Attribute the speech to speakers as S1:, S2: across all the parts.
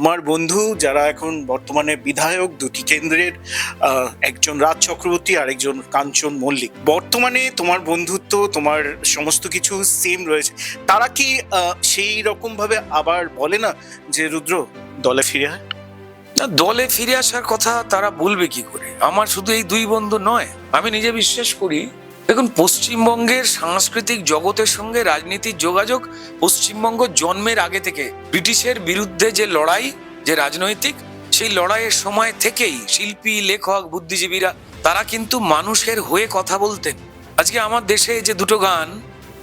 S1: তোমার বন্ধু যারা এখন বর্তমানে বিধায়ক, দুটি কেন্দ্রের একজন রাজ চক্রবর্তী আর একজন কাঞ্চন মল্লিক। বর্তমানে তোমার বন্ধুত্ব, তোমার সমস্ত কিছু সেম রয়েছে। তারা কি সেই রকম ভাবে আবার বলে না যে, রুদ্র, দলে ফিরে আয়?
S2: না, দলে ফিরে আসার কথা তারা বলবে কি করে? আমার শুধু এই দুই বন্ধু নয়, আমি নিজে বিশ্বাস করি দেখুন, পশ্চিমবঙ্গের সাংস্কৃতিক জগতের সঙ্গে রাজনীতির যোগাযোগ পশ্চিমবঙ্গ জন্মের আগে থেকে। ব্রিটিশের বিরুদ্ধে যে লড়াই, যে রাজনৈতিক, সেই লড়াইয়ের সময় থেকেই শিল্পী, লেখক, বুদ্ধিজীবীরা, তারা কিন্তু মানুষের হয়ে কথা বলতেন। আজকে আমার দেশে যে দুটো গান,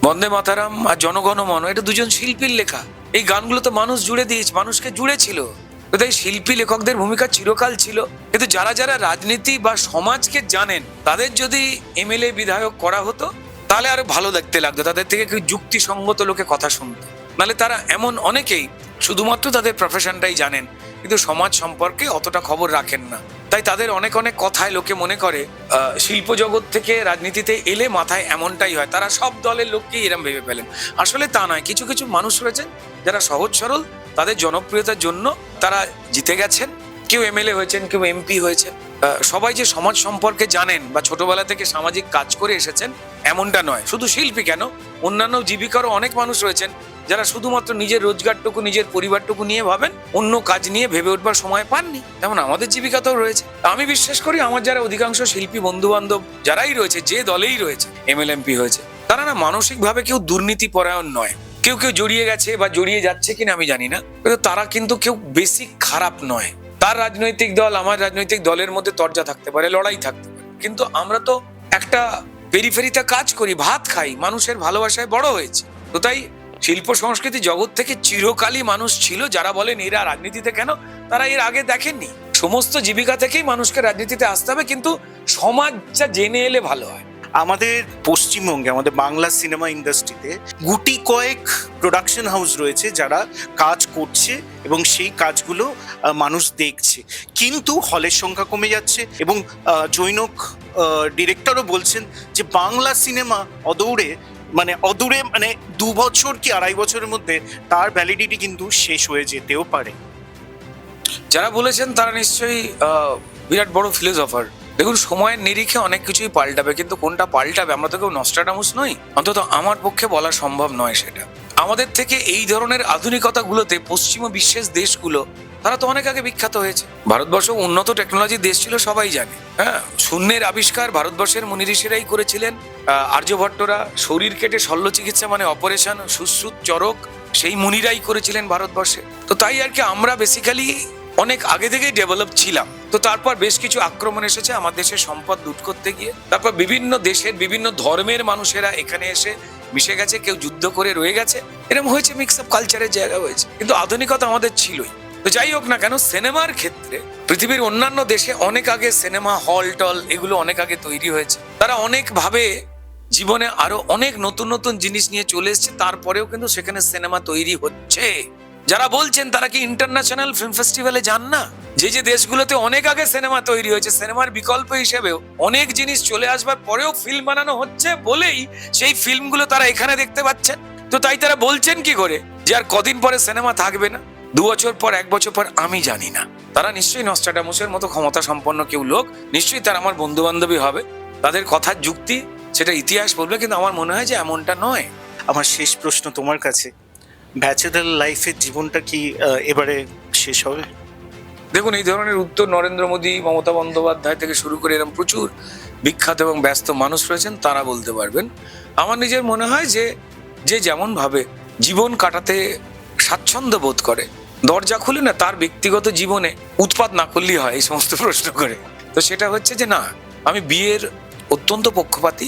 S2: বন্দে মাতারাম আর জনগণমন এটা দুজন শিল্পীর লেখা। এই গানগুলো তো মানুষ জুড়ে দিয়েছে, মানুষকে জুড়ে ছিল তো তাই শিল্পী লেখকদের ভূমিকা চিরকাল ছিল। কিন্তু যারা যারা রাজনীতি বা সমাজকে জানেন, তাদের যদি এমএলএ বিধায়ক করা হতো, তাহলে আরও ভালো দেখতে লাগতো, তাদের থেকে যুক্তিসঙ্গত লোকে কথা শুনতো। নাহলে তারা এমন অনেকেই শুধুমাত্র তাদের প্রফেশনটাই জানেন, কিন্তু সমাজ সম্পর্কে অতটা খবর রাখেন না। তাই তাদের অনেক অনেক কথায় লোকে মনে করে শিল্প জগৎ থেকে রাজনীতিতে এলে মাথায় এমনটাই হয়। তারা সব দলের লোককেই এরম ভেবে ফেলেন। আসলে তা নয়, কিছু কিছু মানুষ রয়েছেন, যারা সহজ সরল তাদের জনপ্রিয়তার জন্য তারা জিতে গেছেন। কেউ এমএলএ হয়েছেন, কেউ এমপি হয়েছেন। সবাই যে সমাজ সম্পর্কে জানেন বা ছোটবেলা থেকে সামাজিক কাজ করে এসেছেন, এমনটা নয়। শুধু শিল্পী কেন? অন্যান্য জীবিকারও অনেক মানুষ রয়েছেন যারা শুধুমাত্র নিজের রোজগারটুকু, নিজের পরিবারটুকু নিয়ে ভাবেন, অন্য কাজ নিয়ে ভেবে উঠবার সময় পাননি। তেমন আমাদের জীবিকাতেও রয়েছে। আমি বিশ্বাস করি আমার যারা অধিকাংশ শিল্পী বন্ধু বান্ধব যারাই রয়েছে, যে দলেই রয়েছে এমএলএমপি হয়েছে, তারা না মানসিকভাবে কেউ দুর্নীতি পরায়ণ নয়। কেউ কেউ জড়িয়ে গেছে বা জড়িয়ে যাচ্ছে কিনা আমি জানি না। কিন্তু তারা কিন্তু কেউ বেশি খারাপ নয়। তার রাজনৈতিক দল, আমার রাজনৈতিক দলের মধ্যে তর্জা থাকতে পারে, লড়াই থাকতে পারে। কিন্তু আমরা তো একটা পেরিফেরিতে কাজ করি, ভাত খাই, মানুষের ভালোবাসায় বড় হয়েছে। তো তাই শিল্প সংস্কৃতি জগৎ থেকে চিরকালই মানুষ ছিল, যারা বলেন এরা রাজনীতিতে কেন? তারা এর আগে দেখেননি। সমস্ত জীবিকা থেকেই মানুষকে রাজনীতিতে আসতে হবে, কিন্তু সমাজটা জেনে এলে ভালো হয়।
S1: আমাদের পশ্চিমবঙ্গে, আমাদের বাংলা সিনেমা ইন্ডাস্ট্রিতে গুটি কয়েক প্রোডাকশন হাউস রয়েছে যারা কাজ করছে এবং সেই কাজগুলো মানুষ দেখছে। কিন্তু হলের সংখ্যা কমে যাচ্ছে এবং জৈনক ডিরেক্টরও বলছেন যে বাংলা সিনেমা অদৌড়ে মানে অদূরে মানে দু বছর কি আড়াই বছরের মধ্যে তার ভ্যালিডিটি কিন্তু শেষ হয়ে যেতেও পারে।
S2: যারা বলেছেন তারা নিশ্চয়ই বিরাট বড় ফিলোসফার দেখুন, সময়ের নিরিখে অনেক কিছুই পাল্টাবে, কিন্তু কোনটা পাল্টাবে? আমরা তো কেউ নস্ট্রাডামুস নই। অন্তত আমার পক্ষে বলা সম্ভব নয় সেটা। আমাদের থেকে এই ধরনের আধুনিকতাগুলোতে পশ্চিম বিশ্বের দেশগুলো, তারা তো অনেক আগে বিখ্যাত হয়েছে। ভারতবর্ষ উন্নত টেকনোলজি দেশ ছিল, সবাই জানে। হ্যাঁ শূন্যের আবিষ্কার ভারতবর্ষের মুনি ঋষিরাই করেছিলেন। আর্যভট্টরা শরীর কেটে শল্য চিকিৎসা মানে অপারেশন, সুশ্রুত চরক, সেই মুনিরাই করেছিলেন ভারতবর্ষে। তো তাই আর কি আমরা বেসিক্যালি অনেক আগে থেকেই ডেভেলপ ছিলাম। তো তারপর বেশ কিছু আক্রমণ এসেছে আমার দেশের সম্পদ লুট করতে গিয়ে। তারপর বিভিন্ন দেশের বিভিন্ন ধর্মের মানুষেরা এখানে এসে মিশে গেছে, কেউ যুদ্ধ করে রয়ে গেছে। এরকম হয়েছে মিক্স আপ কালচারের জায়গা হয়েছে। কিন্তু আধুনিকতা আমাদের ছিলই। তো যাই হোক না কেন, সিনেমার ক্ষেত্রে পৃথিবীর অন্যান্য দেশে অনেক আগে সিনেমা হল টল এগুলো অনেক আগে তৈরি হয়েছে। তারা অনেক ভাবে জীবনে আরও অনেক নতুন নতুন জিনিস নিয়ে চলে এসেছে। তারপরেও কিন্তু সেখানে সিনেমা তৈরি হচ্ছে। যারা বলছেন তারা কি ইন্টারন্যাশনাল ফিল্ম ফেস্টিভ্যালে যান না? যে যে দেশগুলোতে অনেক আগে সিনেমা তৈরি হয়েছে সিনেমার বিকল্প হিসেবেও অনেক জিনিস চলে আসবার পরেও ফিল্ম বানানো হচ্ছে বলেই সেই ফিল্মগুলো তারা এখানে দেখতে পাচ্ছেন। তো তাই তারা বলছেন কি করে যে আর কদিন পরে সিনেমা থাকবে না? দু বছর পর, এক বছর পর আমি জানি না। তারা নিশ্চয়ই নস্টাডামুসের মতো ক্ষমতা সম্পন্ন কেউ লোক, নিশ্চয়ই তারা আমার বন্ধু বান্ধবী হবে। তাদের কথার যুক্তি, সেটা ইতিহাস বলবে, কিন্তু আমার মনে হয় যে এমনটা নয়।
S1: আমার শেষ প্রশ্ন তোমার কাছে। ব্যাচেলার লাইফের জীবনটা কি এবারে শেষ হবে?
S2: দেখুন, এই ধরনের উত্তর নরেন্দ্র মোদী, মমতা বন্দ্যোপাধ্যায় থেকে শুরু করে এরকম প্রচুর বিখ্যাত এবং ব্যস্ত মানুষ রয়েছেন, তারা বলতে পারবেন। আমার নিজের মনে হয় যে যে যেমন ভাবে জীবন কাটাতে স্বাচ্ছন্দ্য বোধ করে, দরজা খুলে না, তার ব্যক্তিগত জীবনে উৎপাত না করলেই হয়, এই সমস্ত প্রশ্ন করে। তো সেটা হচ্ছে যে, না, আমি বিয়ের অত্যন্ত পক্ষপাতী।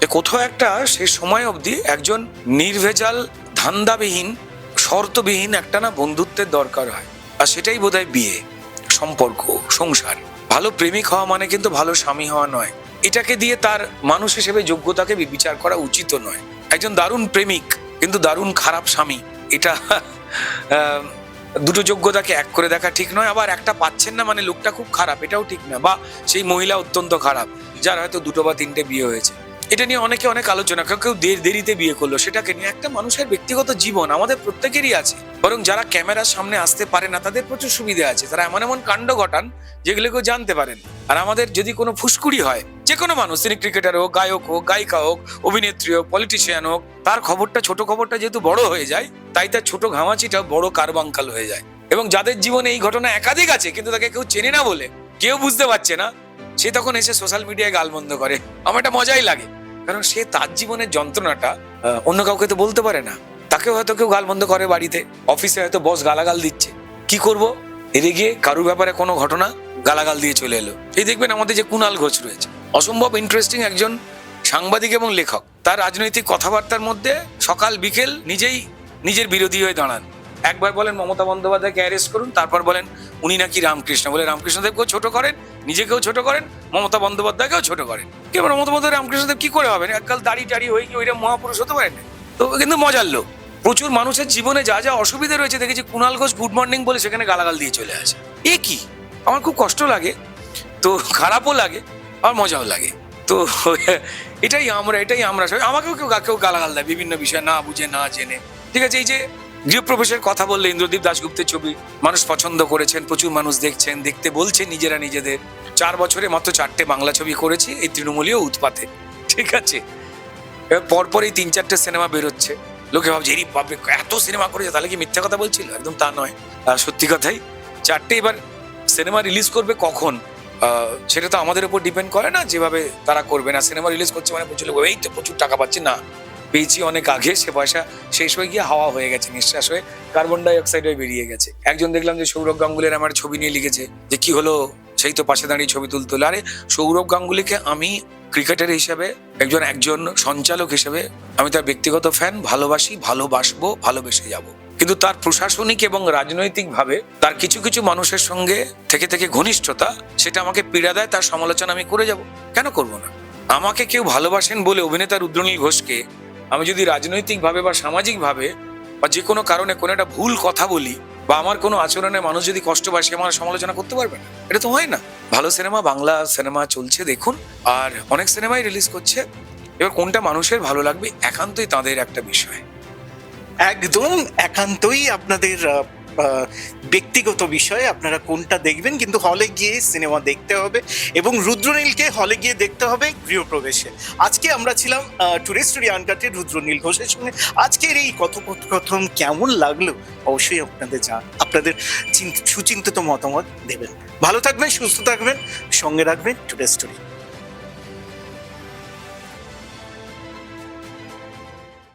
S2: যে কোথাও একটা সে সময় অবধি একজন নির্ভেজাল, ধান্দাবিহীন শর্তবিহীন একটা না বন্ধুত্বের দরকার হয়। আর সেটাই বোধহয় বিয়ে, সম্পর্ক, সংসার। ভালো প্রেমিক হওয়া মানে কিন্তু ভালো স্বামী হওয়া নয়। এটাকে দিয়ে তার মানুষ হিসেবে যোগ্যতাকে বিচার করা উচিত নয়। একজন দারুণ প্রেমিক কিন্তু দারুণ খারাপ স্বামী, এটা দুটো যোগ্যতাকে এক করে দেখা ঠিক নয়। আবার একটা পাচ্ছেন না মানে লোকটা খুব খারাপ, এটাও ঠিক না। বা সেই মহিলা অত্যন্ত খারাপ, যার হয়তো দুটো বা তিনটে বিয়ে হয়েছে। এটা নিয়ে অনেকে অনেক আলোচনা, কেউ কেউ দেরিতে বিয়ে করল। সেটাকে নিয়ে একটা মানুষের ব্যক্তিগত জীবন আমাদের প্রত্যেকেরই আছে। বরং যারা ক্যামেরার সামনে আসতে পারে না, তাদের প্রচুর সুবিধা আছে। তারা এমন এমন কাণ্ড ঘটান, যেগুলো কেউ জানতে পারেন। আর আমাদের যদি কোনো ফুসকুড়ি হয়, যে কোনো মানুষ তিনি ক্রিকেটার হোক, গায়ক হোক, গায়িকা হোক, অভিনেত্রী হোক পলিটিশিয়ান হোক, তার খবরটা, ছোট খবরটা যেহেতু বড় হয়ে যায়, তাই তার ছোট ঘামাচিটা বড় কারবাঙ্কাল হয়ে যায়। এবং যাদের জীবনে এই ঘটনা একাধিক আছে, কিন্তু তাকে কেউ চেনে না বলে, কেউ বুঝতে পারছে না, সে তখন এসে সোশ্যাল মিডিয়ায় গালমন্দ করে। আমার এটা মজাই লাগে। কারণ সে তার জীবনের যন্ত্রণাটা অন্য কাউকে তো বলতে পারে না। তাকে হয়তো কেউ গালমন্দ করে বাড়িতে। অফিসে হয়তো বস গালাগাল দিচ্ছে। কি করব? এদিকে গিয়ে কারুর ব্যাপারে কোনো ঘটনা গালাগাল দিয়ে চলে এলো। এই দেখবেন আমাদের যে কুণাল ঘোষ রয়েছে। অসম্ভব ইন্টারেস্টিং একজন সাংবাদিক এবং লেখক। তার রাজনৈতিক কথাবার্তার মধ্যে সকাল, বিকেল নিজেই নিজের বিরোধী হয়ে দাঁড়ান। একবার বলেন মমতা বন্দ্যোপাধ্যায়কে অ্যারেস্ট করুন, তারপর বলেন উনি নাকি রামকৃষ্ণ। বলে রামকৃষ্ণদেবকেও ছোট করেন নিজেকেও ছোট করেন, মমতা বন্দ্যোপাধ্যায়কেও ছোট করেন। এবার মমতা বন্দ্যোপাধ্যায় রামকৃষ্ণদেব কি করে হবেন এককাল দাড়ি টাড়ি হয়ে গিয়ে ওইটা মহাপুরুষ হতে পারেন? তো কিন্তু মজার লোক। প্রচুর মানুষের জীবনে যা যা অসুবিধা রয়েছে, দেখেছি কুণাল ঘোষ গুড মর্নিং বলে সেখানে গালাগাল দিয়ে চলে আসে। এ কি? আমার খুব কষ্ট লাগে, তো খারাপও লাগে আর মজাও লাগে। তো এটাই আমরা এটাই আমরা সবাই। আমাকেও কেউ কেউ গালাগাল দেয় বিভিন্ন বিষয়, না বুঝে, না জেনে। ঠিক আছে, এই যে গৃহপ্রবেশের কথা বললে ইন্দ্রদীপ দাশগুপ্তের ছবি। মানুষ পছন্দ করেছেন, প্রচুর মানুষ দেখছেন, দেখতে বলছে নিজেরা নিজেদের। চার বছরে মাত্র চারটে বাংলা ছবি করেছি, এই তৃণমূলীয় উৎপাতে। ঠিক আছে? এবার পরপর এই তিন চারটে সিনেমা বেরোচ্ছে। লোকে ভাবছে, এরি বাপরে, এত সিনেমা করেছে, তাহলে কি মিথ্যা কথা বলছিল? একদম তা নয়। সত্যি কথাই, চারটে এবার সিনেমা রিলিজ করবে কখন? সেটা তো আমাদের উপর ডিপেন্ড করে না, যেভাবে তারা করবে না। সিনেমা রিলিজ করছে মানে প্রচুর এই তো প্রচুর টাকা পাচ্ছে, না। পেয়েছি অনেক আগে, সে পয়সা শেষ হয়ে গিয়ে হাওয়া হয়ে গেছে, নিঃশ্বাস হয়ে কার্বন ডাই অক্সাইড হয়ে বেরিয়ে গেছে। একজন দেখলাম যে সৌরভ গাঙ্গুলির আমার ছবি নিয়ে লিখেছে যে, কি হলো? সেই তো পাশে দাঁড়িয়ে ছবি তুলতে আরে, সৌরভ গাঙ্গুলিকে আমি ক্রিকেটার হিসেবে, একজন একজন সঞ্চালক হিসেবে আমি তার ব্যক্তিগত ফ্যান ভালোবাসি, ভালোবাসবো, ভালোবেসে যাব। কিন্তু তার প্রশাসনিক এবং রাজনৈতিকভাবে তার কিছু কিছু মানুষের সঙ্গে থেকে থেকে ঘনিষ্ঠতা, সেটা আমাকে পীড়া দেয়, তার সমালোচনা আমি করে যাব। কেন করব না? আমাকে কেউ ভালোবাসেন বলে অভিনেতা রুদ্রনীল ঘোষকে আমি যদি রাজনৈতিকভাবে বা সামাজিকভাবে বা যে কোনো কারণে কোনো একটা ভুল কথা বলি বা আমার কোনো আচরণে মানুষ যদি কষ্ট পায়, সে আমার সমালোচনা করতে পারবে না। এটা তো হয় না। ভালো সিনেমা, বাংলা সিনেমা চলছে, দেখুন। আর অনেক সিনেমাই রিলিজ করছে। এবার কোনটা মানুষের ভালো লাগবে, একান্তই তাদের একটা বিষয়।
S1: একদম একান্তই আপনাদের ব্যক্তিগত বিষয় আপনারা কোনটা দেখবেন, কিন্তু হলে গিয়ে সিনেমা দেখতে হবে এবং রুদ্রনীলকে হলে গিয়ে দেখতে হবে গৃহপ্রবেশে। আজকে আমরা ছিলাম টুরিস্ট আনকাটের রুদ্রনীল ঘোষের সঙ্গে। আজকের এই কথোপকথন কেমন লাগল? অবশ্যই আপনাদের যা আপনাদের চিন- সুচিন্তিত মতামত দেবেন। ভালো থাকবেন, সুস্থ থাকবেন, সঙ্গে রাখবেন টুডে স্টোরি